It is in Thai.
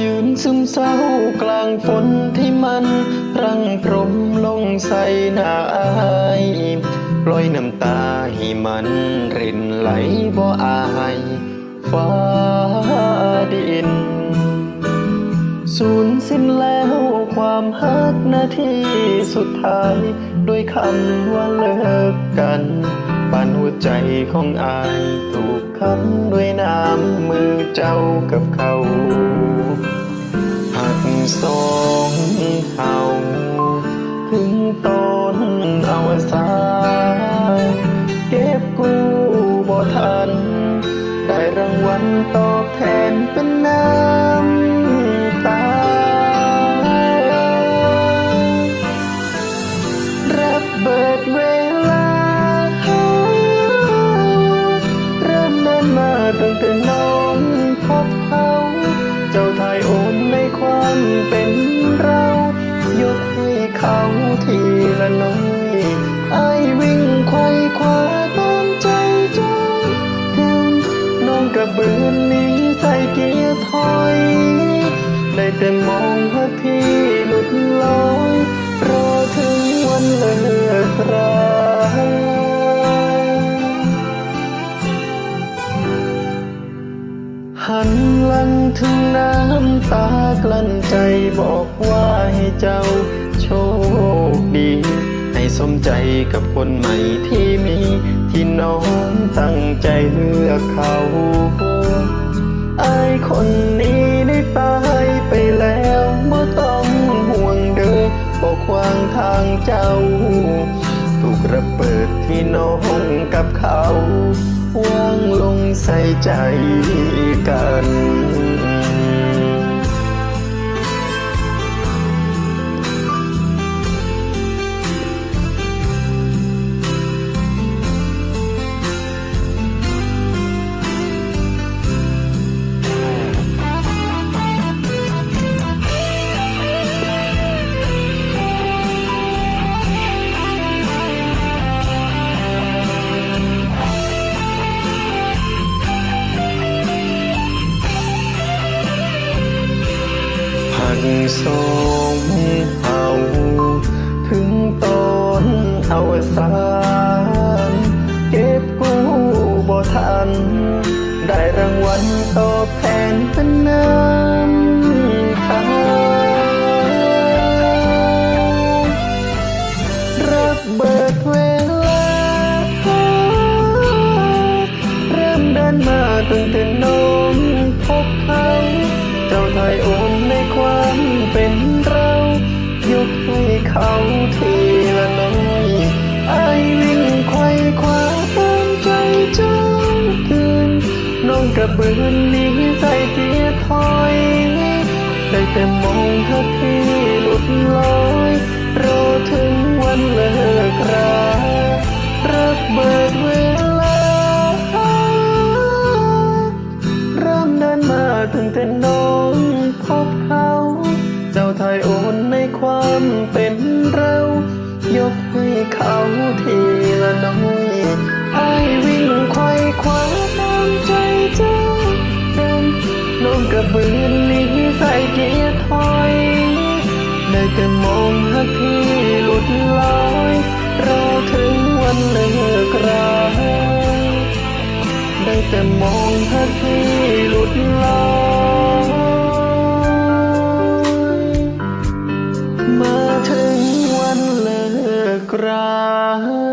ยืนซึมเศร้ากลางฝนที่มันรังพรมลงใส่หน้าอายปล่อยน้ำตาให้มันรินไหลบ่อายฟ้าดิน สูญสิ้นแล้ว ความฮักนาทีสุดท้าย ด้วยคำว่าเลิกกันปานหัวใจของอายถูกคั้นด้วยน้ำมือเจ้ากับเขาหักสองเฮาถึงต้นเอวสาเก็บกู้บ่ทัน ได้รางวัลตอบแทนเป็นน้ำ ละน้อยไอวิ่งไขว่คว้าตามใจเจ้าน้องกระเบือนหนี้ใส่เกียร์ถอย ได้แต่มองพระที่หลุดลอยรอถึงวันเลิกราหันหลังถึงน้ำตากลั้นใจบอกว่าให้เจ้า สมใจกับคนใหม่ที่มี ที่น้องตั้งใจเลือกเขาอายคนนี้ได้ตายไปแล้วไม่ต้องห่วงเด้อบอกขวางทางเจ้า ถูกระเบิดที่น้องกับเขาวางลงใส่ใจกัน สองเฮาถึงตอนเอวสานเก็บกู้บ่ทัน ได้รางวัลตอบแทนเป็นน้ำตารับเบิดเวลา เริ่มเดินมาตั้งแต่น้อ เขาทีละน้อยไอวิ่งไขว่คว้าตามใจเจ้าคืนน้องกระเบือนนี้ใส่เกียร์ถอยได้แต่มองเธอที่หลุดลอยรอถึงวันเลิกรารักเบิดเวลาเริ่มเดินมาตั้งแต่น้องพบเขา เจ้าไทยโอนในความเป็น กให้เขาทีละน้อยไอวิ่งไขว่คว้าตามใจเจ้าเดินน้องกระเบือนหนี้ใส่เกียร์ถอยได้แต่มองหาที่หลุดลอยรอถึงวันเลิกราได้แต่มองหาที่หลุดลอย กรา